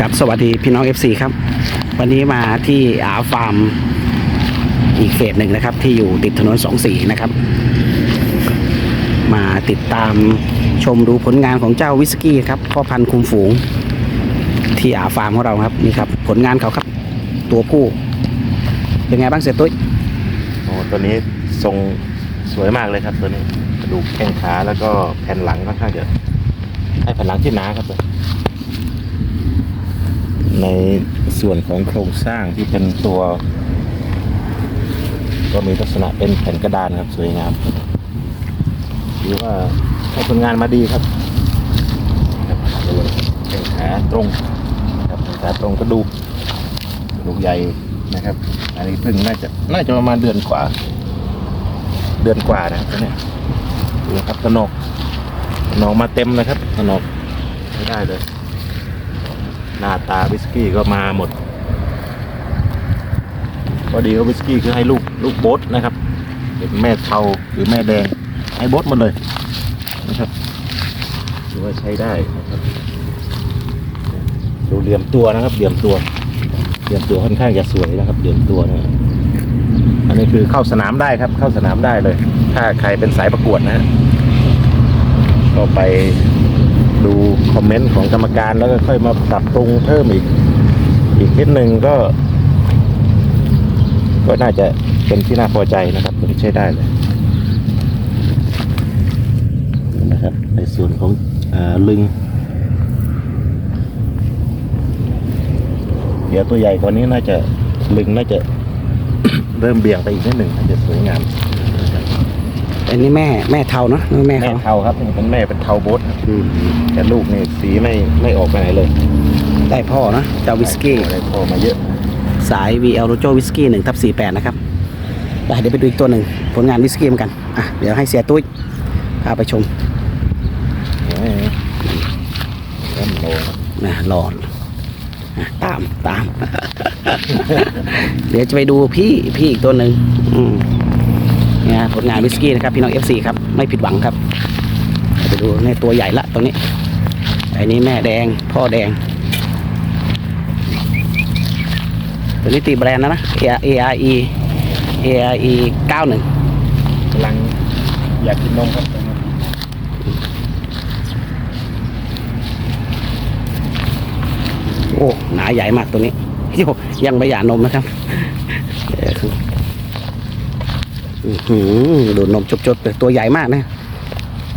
ครับสวัสดีพี่น้อง FC ครับ วันนี้มาที่อาฟาร์มอีกเฟสหนึ่งนะครับ ที่อยู่ติดถนนสองสีนะครับ มาติดตามชมดูผลงานของเจ้าวิสกี้ครับพ่อพันธุ์คุมฝูง ที่อาฟาร์มของเราครับนี่ครับ ผลงานเขาครับ ตัวผู้ เป็นไงบ้างเสียตุ้ยโอ้ตัวนี้ทรงสวยมากเลยครับตัวนี้กระดูกแข้งขาแล้วก็แผ่นหลังค่อนข้างจะให้แผ่นหลังที่หนาครับตัว ในส่วนของโครงสร้างที่เป็นตัว ก็มีลักษณะเป็นแผ่นกระดานครับสวยงามหรือว่าให้ผลงานมาดีครับแข้งขาตรงครับแข้งขาตรงกระดูกกระดูกใหญ่นะครับ อันนี้เพิ่งน่าจะน่าจะประมาณเดือนกว่า เดือนกว่านะครับตัวเนี้ยดูครับตะนกตะนกมาเต็มนะครับตะนกไม่ได้เลย หน้าตาวิสกี้ก็มาหมดพอดีวิสกี้คือให้ลูกลูกโบ๊ทนะครับเป็นแม่เทาหรือแม่แดงให้โบ๊ทหมดเลยนะครับถือว่าใช้ได้นะครับดูเหลี่ยมตัวนะครับเหลี่ยมตัวเหลี่ยมตัวค่อนข้างจะสวยนะครับเหลี่ยมตัวนี่ยอันนี้คือเข้าสนามได้ครับ เข้าสนามได้เลย ถ้าใครเป็นสายประกวดนะฮะก็ไป ดูคอมเมนต์ของกรรมการแล้วก็ค่อยมาปรับปรุงเพิ่มอีก อีกนิดหนึ่งก็ ก็น่าจะเป็นที่น่าพอใจนะครับตัวนี้ใช้ได้เลยนะครับ ในส่วนของอาลึง เดี๋ยวตัวใหญ่กว่านี้น่าจะลึงน่าจะเริ่มเบี่ยงไปอีกนิดหนึ่งน่าจะสวยงามอันนี้แม่แม่เทาเนาะแม่แม่เขาเทาครับนี่เป็นแม่เป็นเทาโบสครับอืม แต่ลูกนี่สีไม่ไม่ออกไปไหนเลยได้พ่อเนาะเจ้าวิสกี้ได้พอมาเยอะ สาย VL r o j o วิสกี้หนึ่งทับสี่แปดนะครับไปเดี๋ยวไปดูอีกตัวหนึ่งผลงานวิสกี้เหมือนกันอะเดี๋ยวให้เสียตุ้ยพาไปชมนี่เริ่มโตนะรออะตามตาม เดี๋ยวจะไปดูพี่พี่อีกตัวหนึ่งอืมเนี่ยผลงานวิสกี้นะครับ พี่น้อง FC ครับ ไม่ผิดหวังครับ ไปดูในตัวใหญ่ละตัวนี้ไอ้นี้แม่แดงพ่อแดง ตัวนี้ตีแบรนด์นะนะ A R E A R E 91กำลังอยากกินนมครับโอ้หนาใหญ่มากตัวนี้โยยังไม่หย่านมนะครับเอออื้อหือดูดนมจบๆเลยตัวใหญ่มากนะ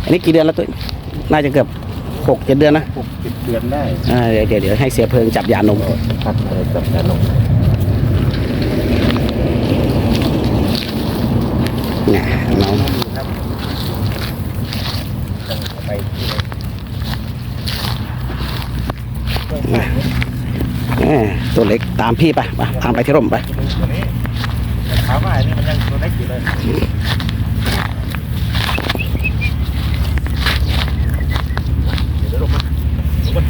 อันนี้กี่เดือนแล้วตัวน่าจะเกือบหกเจ็ดเดือนนะหกสิบเดือนได้อ่าเดี๋ยวเดี๋ยวเดี๋ยวให้เสียเพลิงจับยานมก็พักเลยกับการนมนะน้องครับไปเออตัวเล็กตามพี่ไปไปตามไปที่ร่มไปตัวนี้แต่ถามว่าอันนี้มันยังตัวเล็กอยู่เลยเดี๋ยวลงมาลงมา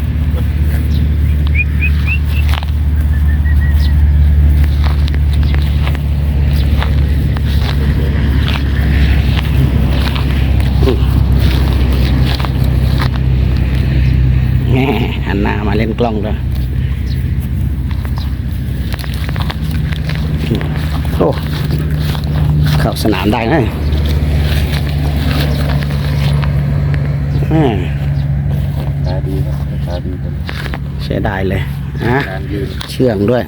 แหมหันหน้ามา เล่นกล้องด้วยโอ้เข้าสนามได้นะแหมตาดีครับตาดีเป็นใช้ได้เลยนะการยืนเชื่องด้วย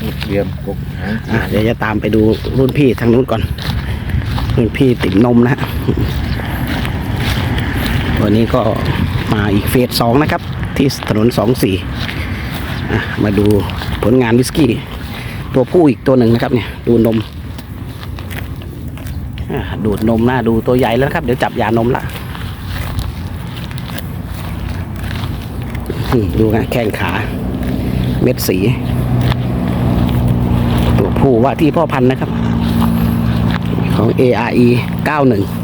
มีเทียมกกหางอะเดี๋ยวจะตามไปดูรุ่นพี่ทางนู้นก่อน รุ่นพี่ติ๋มนมนะฮะวันนี้ก็ มาอีกเฟสสองนะครับ ที่ถนนสองสี่มาดูผลงานวิสกี้ ตัวผู้อีกตัวหนึ่งนะครับเนี่ยดูนม ดูดนมหน้าดูตัวใหญ่แล้วครับ เดี๋ยวจับยานมละดูนะแข้งขาเม็ดสี ตัวผู้ว่าที่พ่อพันธุ์นะครับ ของ ARE 91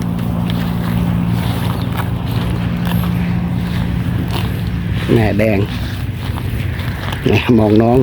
แม่แดงนี่มองน้อง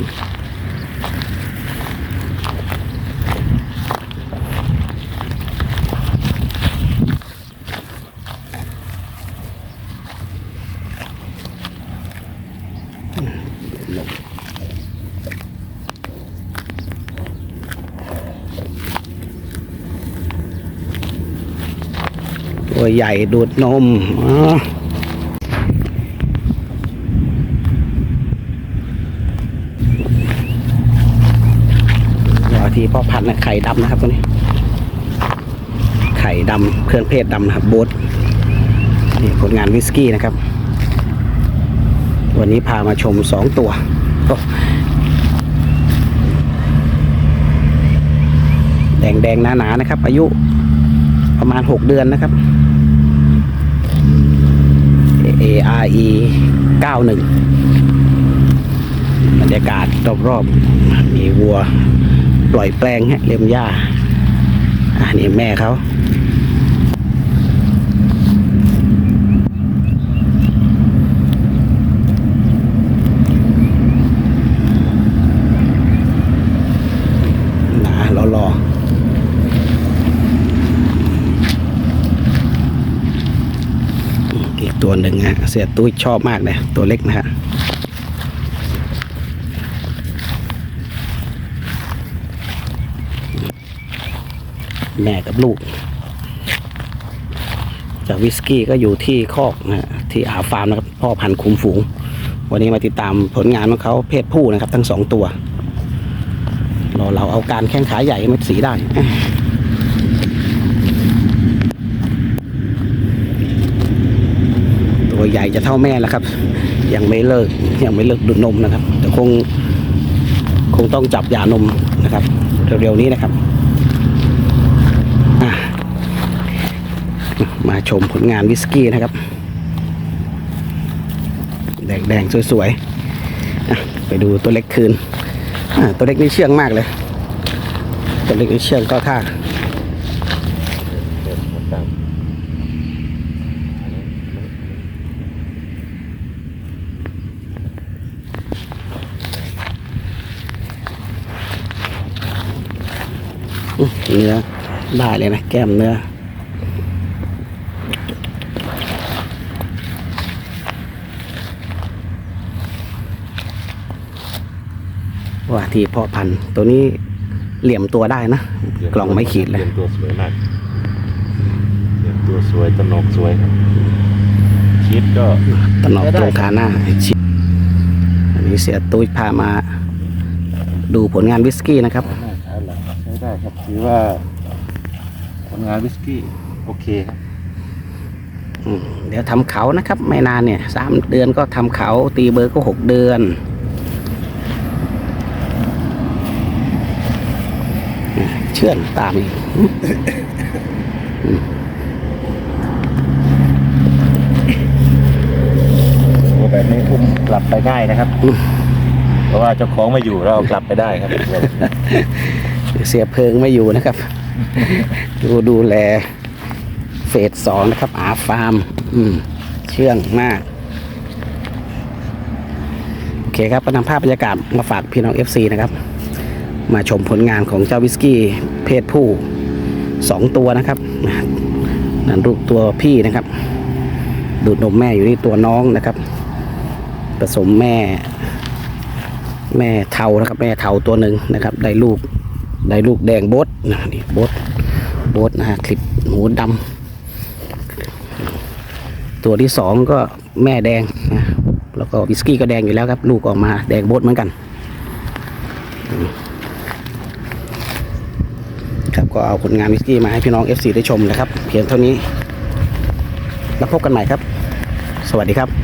ตัวใหญ่ดูดนมอ๋อีพ่อพันธุ์นะไข่ดำนะครับตัวนี้ ไข่ดำเครื่องเพศดำนะครับโบ๊ทนี่ผลงานวิสกี้นะครับ วันนี้พามาชมสองตัวแดงแดงหนาๆนะครับ อายุประมาณ 6 เดือนนะครับ A R E 91 บรรยากาศรอบๆมีวัว ปล่อยแปลงฮะเลียมหญ้าอ่านี่แม่เขาหนารอรออีกตัวหนึ่งฮะเสียตุ้ยชอบมากเลยตัวเล็กนะฮะ แม่กับลูก จากวิสกี้ก็อยู่ที่คอกนะฮะที่อาฟาร์มนะครับพ่อพันธุ์คุมฝูง วันนี้มาติดตามผลงานของเขาเพศผู้นะครับ ทั้งสองตัวรอเราเอาการแข้งขาใหญ่เม็ดสีได้ตัวใหญ่จะเท่าแม่แล้วครับ ยังไม่เลิกยังไม่เลิกดูดนมนะครับ แต่คงคงต้องจับยานมนะครับเร็วๆนี้นะครับอะ มาชมผลงานวิสกี้นะครับ แดงๆ สวยๆ ไปดูตัวเล็กคืน ตัวเล็กนี่เชื่องมากเลย ตัวเล็กนี่เชื่องก็ท่าเนื้อได้เลยนะ แก้มเนื้อ ว่าที่เพาะพันธุ์ตัวนี้เหลี่ยมตัวได้นะ กล่องไม่ขีดเลยเรียนตัวสวยมากเรียนตัวสวยตนกสวยครับชีสก็ตนอกตรงขาหน้าชิอันนี้เสียตุ้ยพามา ดูผลงานวิสกี้นะครับหน้าขาหลังใช้ได้ครับถือว่าผลงานวิสกี้โอเคครับอืมเดี๋ยวทำเขานะครับ ไม่นานเนี่ยสามเดือนก็ทำเขาตีเบอร์ก็หกเดือนอะ เชื่อนตามอีกโอ้แบบนี้อุ้มกลับไปง่ายนะครับ เพราะว่าเจ้าของไม่อยู่เราเอากลับไปได้ครับ เสียเพลิงไม่อยู่นะครับ ดูดูแลเฟสสองนะครับ อาฟาร์ม อืม เชื่องมากโอเคครับก็นำภาพบรรยากาศมาฝากพี่น้อง FC นะครับ มาชมผลงานของเจ้าวิสกี้เพศผู้สองตัวนะครับนั่นลูกตัวพี่นะครับ ดูดนมแม่อยู่นี่ตัวน้องนะครับ ผสมแม่ แม่เทานะครับ แม่เทาตัวหนึ่งนะครับ ได้ลูกได้ลูกแดงโบดนะนี่โบดโบดนะฮะคลิปหูดำตัวที่สองก็แม่แดงนะแล้วก็วิสกี้ก็แดงอยู่แล้วครับ ลูกออกมาแดงโบดเหมือนกันครับ ก็เอาผลงานวิสกี้มาให้พี่น้อง FC ได้ชมนะครับ เพียงเท่านี้ แล้วพบกันใหม่ครับ สวัสดีครับ